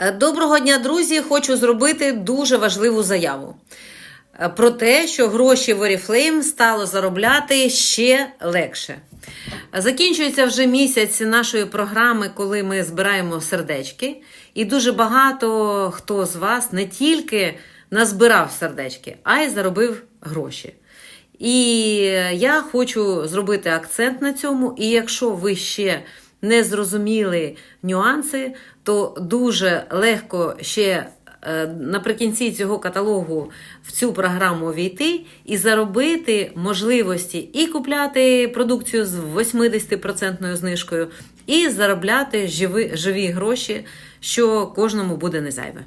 Е, Доброго дня, друзі! Хочу зробити дуже важливу заяву Е, про те, що гроші в Oriflame стало заробляти ще легше. Е, Закінчується вже місяць нашої програми, коли ми збираємо сердечки, і дуже багато хто з вас не тільки назбирав сердечки, а й заробив гроші. І я хочу зробити акцент на цьому. І якщо ви ще не зрозуміли нюанси, то дуже легко ще е, наприкінці цього каталогу в цю програму війти і заробити можливості і купляти продукцію з 80% знижкою, і заробляти живі, живі гроші, що кожному буде не зайве.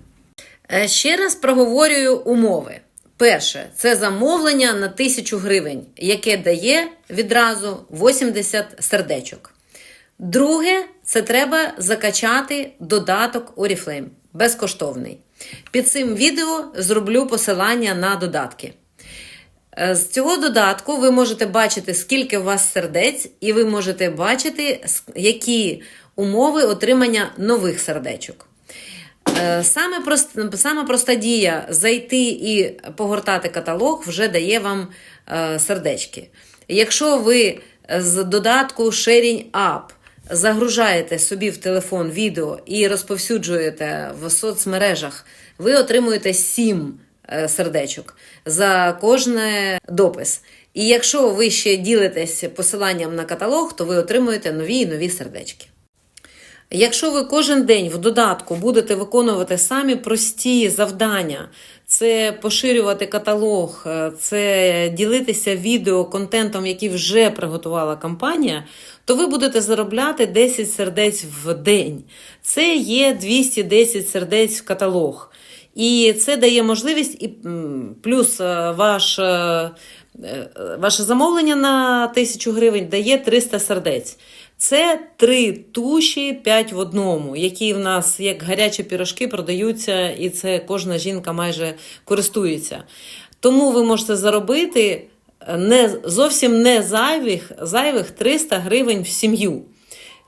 Е, Ще раз проговорюю умови. Перше, це замовлення на 1000 гривень, яке дає відразу 80 сердечок. Друге, це треба закачати додаток Oriflame, безкоштовний. Під цим відео зроблю посилання на додатки. Е, З цього додатку ви можете бачити, скільки у вас сердець, і ви можете бачити, які умови отримання нових сердечок. Е, Саме проста, саме проста дія зайти і погортати каталог вже дає вам е, сердечки. Якщо ви з додатку Sharing App загружаєте собі в телефон відео і розповсюджуєте в соцмережах, ви отримуєте 7 е, сердечок за кожне допис. І якщо ви ще ділитесь посиланням на каталог, то ви отримуєте нові і нові сердечки. Якщо ви кожен день в додатку будете виконувати самі прості завдання, це поширювати каталог, е, це ділитися відео контентом, який вже приготувала компанія, то ви будете заробляти 10 сердець в день. Це є 210 сердець в каталог. І це дає можливість, і плюс е, ваш, е, ваше замовлення на 1000 гривень дає 300 сердець. Це три туші 5 в одному, які в нас як гарячі пірожки продаються, і це кожна жінка майже користується. Тому ви можете заробити е, не, зовсім не зайвих, зайвих 300 гривень в сім'ю.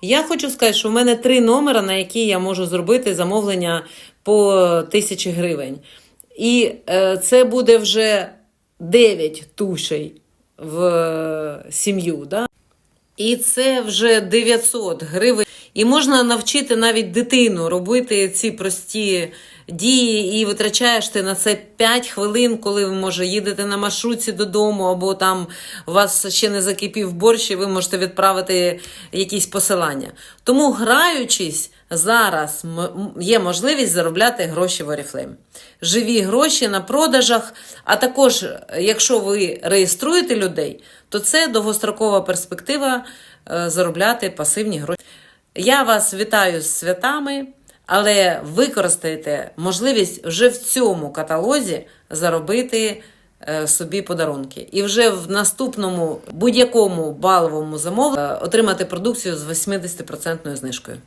Я хочу сказати, що в мене три номера, на які я можу зробити замовлення по тисячі гривень. І е, це буде вже 9 тушей в е, сім'ю. Да? І це вже 900 гривень. І можна навчити навіть дитину робити ці прості дії, і витрачаєш ти на це 5 хвилин, коли ви може їдете на маршрутці додому, або там у вас ще не закипів борщ, і ви можете відправити якісь посилання. Тому, граючись, зараз є можливість заробляти гроші в Oriflame. Живі гроші на продажах. А також, якщо ви реєструєте людей, то це довгострокова перспектива е, заробляти пасивні гроші. Я вас вітаю з святами, але використайте можливість вже в цьому каталозі заробити е, собі подарунки. І вже в наступному будь-якому баловому замовленні е, отримати продукцію з 80% знижкою.